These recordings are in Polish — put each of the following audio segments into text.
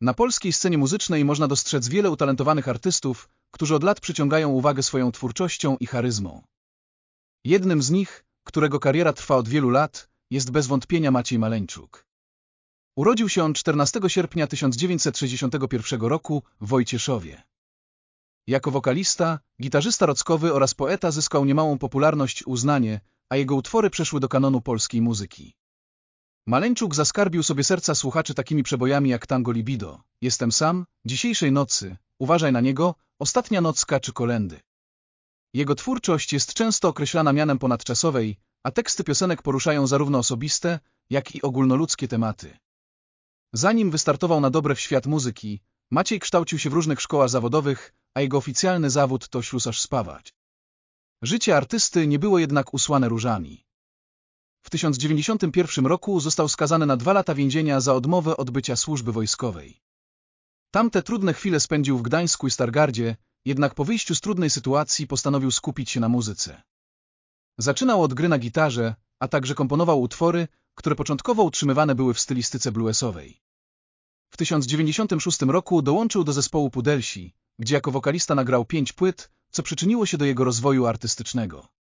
Na polskiej scenie muzycznej można dostrzec wiele utalentowanych artystów, którzy od lat przyciągają uwagę swoją twórczością i charyzmą. Jednym z nich, którego kariera trwa od wielu lat, jest bez wątpienia Maciej Maleńczuk. Urodził się on 14 sierpnia 1961 roku w Wojcieszowie. Jako wokalista, gitarzysta rockowy oraz poeta zyskał niemałą popularność i uznanie, a jego utwory przeszły do kanonu polskiej muzyki. Maleńczuk zaskarbił sobie serca słuchaczy takimi przebojami jak Tango Libido, Jestem sam, Dzisiejszej nocy, Uważaj na niego, Ostatnia nocka czy Kolendy. Jego twórczość jest często określana mianem ponadczasowej, a teksty piosenek poruszają zarówno osobiste, jak i ogólnoludzkie tematy. Zanim wystartował na dobre w świat muzyki, Maciej kształcił się w różnych szkołach zawodowych, a jego oficjalny zawód to ślusarz spawać. Życie artysty nie było jednak usłane różami. W 1991 roku został skazany na dwa lata więzienia za odmowę odbycia służby wojskowej. Tamte trudne chwile spędził w Gdańsku i Stargardzie, jednak po wyjściu z trudnej sytuacji postanowił skupić się na muzyce. Zaczynał od gry na gitarze, a także komponował utwory, które początkowo utrzymywane były w stylistyce bluesowej. W 1996 roku dołączył do zespołu Pudelsi, gdzie jako wokalista nagrał pięć płyt, co przyczyniło się do jego rozwoju artystycznego.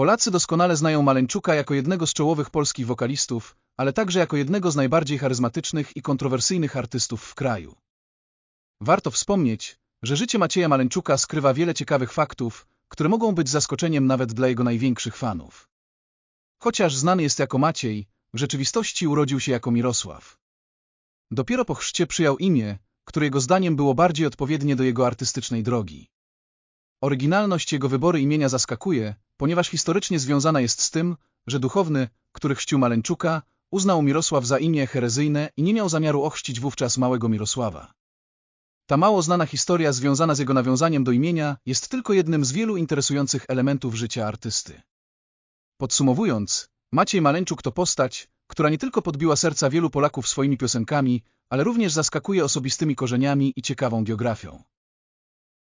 Polacy doskonale znają Maleńczuka jako jednego z czołowych polskich wokalistów, ale także jako jednego z najbardziej charyzmatycznych i kontrowersyjnych artystów w kraju. Warto wspomnieć, że życie Macieja Maleńczuka skrywa wiele ciekawych faktów, które mogą być zaskoczeniem nawet dla jego największych fanów. Chociaż znany jest jako Maciej, w rzeczywistości urodził się jako Mirosław. Dopiero po chrzcie przyjął imię, które jego zdaniem było bardziej odpowiednie do jego artystycznej drogi. Oryginalność jego wyboru imienia zaskakuje, ponieważ historycznie związana jest z tym, że duchowny, który chrzcił Maleńczuka, uznał Mirosław za imię herezyjne i nie miał zamiaru ochrzcić wówczas małego Mirosława. Ta mało znana historia związana z jego nawiązaniem do imienia jest tylko jednym z wielu interesujących elementów życia artysty. Podsumowując, Maciej Maleńczuk to postać, która nie tylko podbiła serca wielu Polaków swoimi piosenkami, ale również zaskakuje osobistymi korzeniami i ciekawą geografią.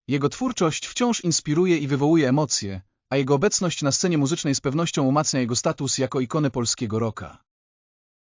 Jego twórczość wciąż inspiruje i wywołuje emocje, a jego obecność na scenie muzycznej z pewnością umacnia jego status jako ikony polskiego rocka.